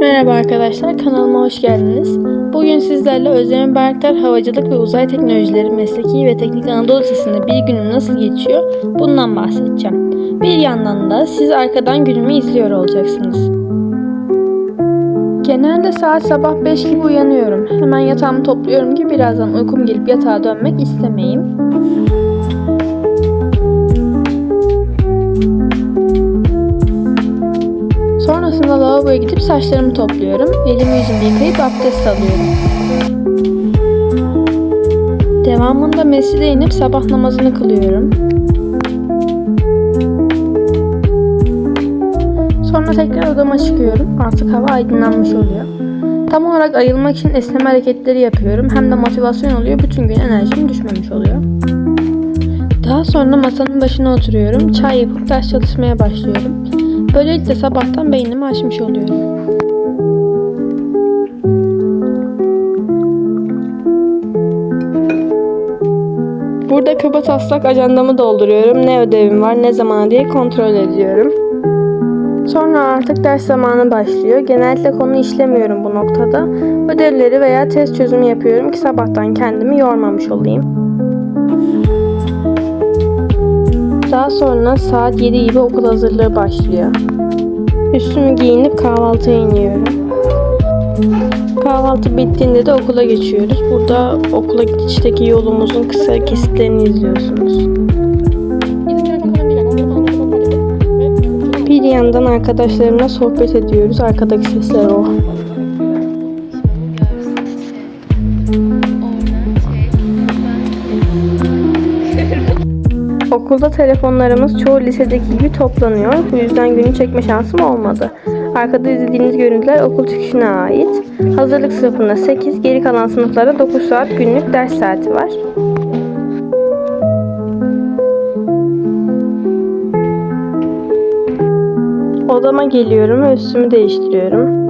Merhaba arkadaşlar, kanalıma hoş geldiniz. Bugün sizlerle Özdemir Bayraktar Havacılık ve Uzay Teknolojileri Mesleki ve Teknik Anadolu Lisesi'nde bir günüm nasıl geçiyor bundan bahsedeceğim. Bir yandan da siz arkadan günümü izliyor olacaksınız. Genelde saat sabah 5 gibi uyanıyorum. Hemen yatağımı topluyorum ki birazdan uykum gelip yatağa dönmek istemeyeyim. Sonrasında lavaboya gidip saçlarımı topluyorum. Elimi yüzümü yıkayıp abdest alıyorum. Devamında mescide inip sabah namazını kılıyorum. Sonra tekrar odama çıkıyorum. Artık hava aydınlanmış oluyor. Tam olarak ayılmak için esneme hareketleri yapıyorum. Hem de motivasyon oluyor. Bütün gün enerjim düşmemiş oluyor. Daha sonra masanın başına oturuyorum. Çay yapıp ders çalışmaya başlıyorum. Böylelikle sabahtan beynimi açmış oluyorum. Burada kaba taslak ajandamı dolduruyorum. Ne ödevim var, ne zamana diye kontrol ediyorum. Sonra artık ders zamanı başlıyor. Genellikle konu işlemiyorum bu noktada. Ödevleri veya test çözümü yapıyorum ki sabahtan kendimi yormamış olayım. Daha sonra saat 7 gibi okul hazırlığı başlıyor. Üstümü giyinip kahvaltıya iniyorum. Kahvaltı bittiğinde de okula geçiyoruz. Burada okula gidişteki yolumuzun kısa kesitlerini izliyorsunuz. Bir yandan arkadaşlarımla sohbet ediyoruz. Arkadaki sesler o. Okulda telefonlarımız çoğu lisedeki gibi toplanıyor. Bu yüzden günü çekme şansım olmadı. Arkada izlediğiniz görüntüler okul çıkışına ait. Hazırlık sınıfında 8, geri kalan sınıflarda 9 saat günlük ders saati var. Odama geliyorum ve üstümü değiştiriyorum.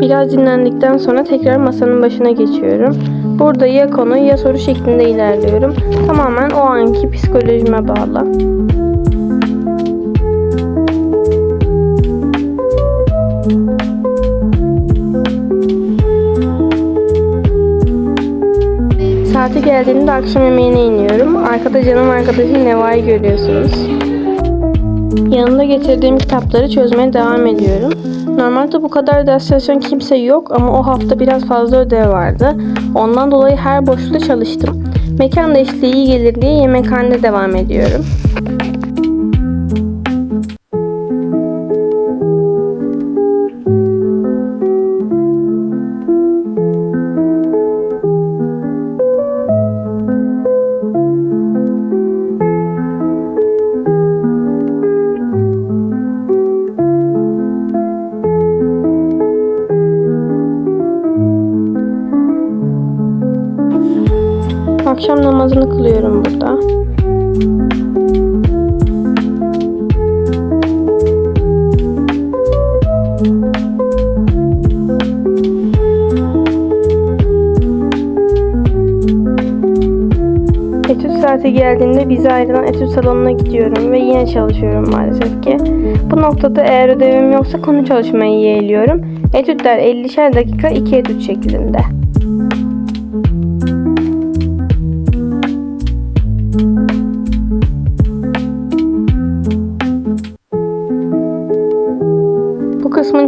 Biraz dinlendikten sonra tekrar masanın başına geçiyorum. Burada ya konu ya soru şeklinde ilerliyorum. Tamamen o anki psikolojime bağlı. Saati geldiğinde akşam yemeğine iniyorum. Arkada canım arkadaşım Neva'yı görüyorsunuz. Yanında getirdiğim kitapları çözmeye devam ediyorum. Normalde bu kadar ders çalışan kimse yok ama o hafta biraz fazla ödev vardı. Ondan dolayı her boşlukta çalıştım. Mekan değişikliği iyi gelir diye yemekhanede devam ediyorum. Akşam namazını kılıyorum burada. Etüt saati geldiğinde bize ayrılan etüt salonuna gidiyorum ve yine çalışıyorum maalesef ki. Bu noktada eğer ödevim yoksa konu çalışmayı yeğliyorum. Etütler 50'şer dakika 2 etüt şeklinde.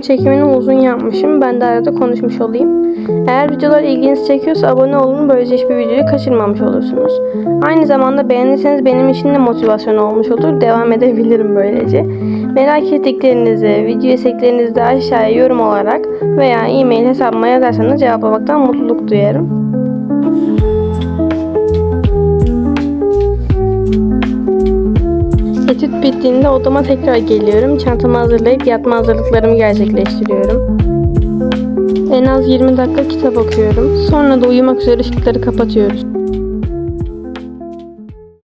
Çekimini uzun yapmışım. Ben de arada konuşmuş olayım. Eğer videolar ilginizi çekiyorsa abone olun. Böylece hiçbir videoyu kaçırmamış olursunuz. Aynı zamanda beğenirseniz benim için de motivasyon olmuş olur. Devam edebilirim böylece. Merak ettiklerinizi, video isteklerinizi aşağıya yorum olarak veya e-mail hesabıma yazarsanız cevaplamaktan mutluluk duyarım. Etüt bittiğinde odama tekrar geliyorum. Çantamı hazırlayıp yatma hazırlıklarımı gerçekleştiriyorum. En az 20 dakika kitap okuyorum. Sonra da uyumak üzere ışıkları kapatıyoruz.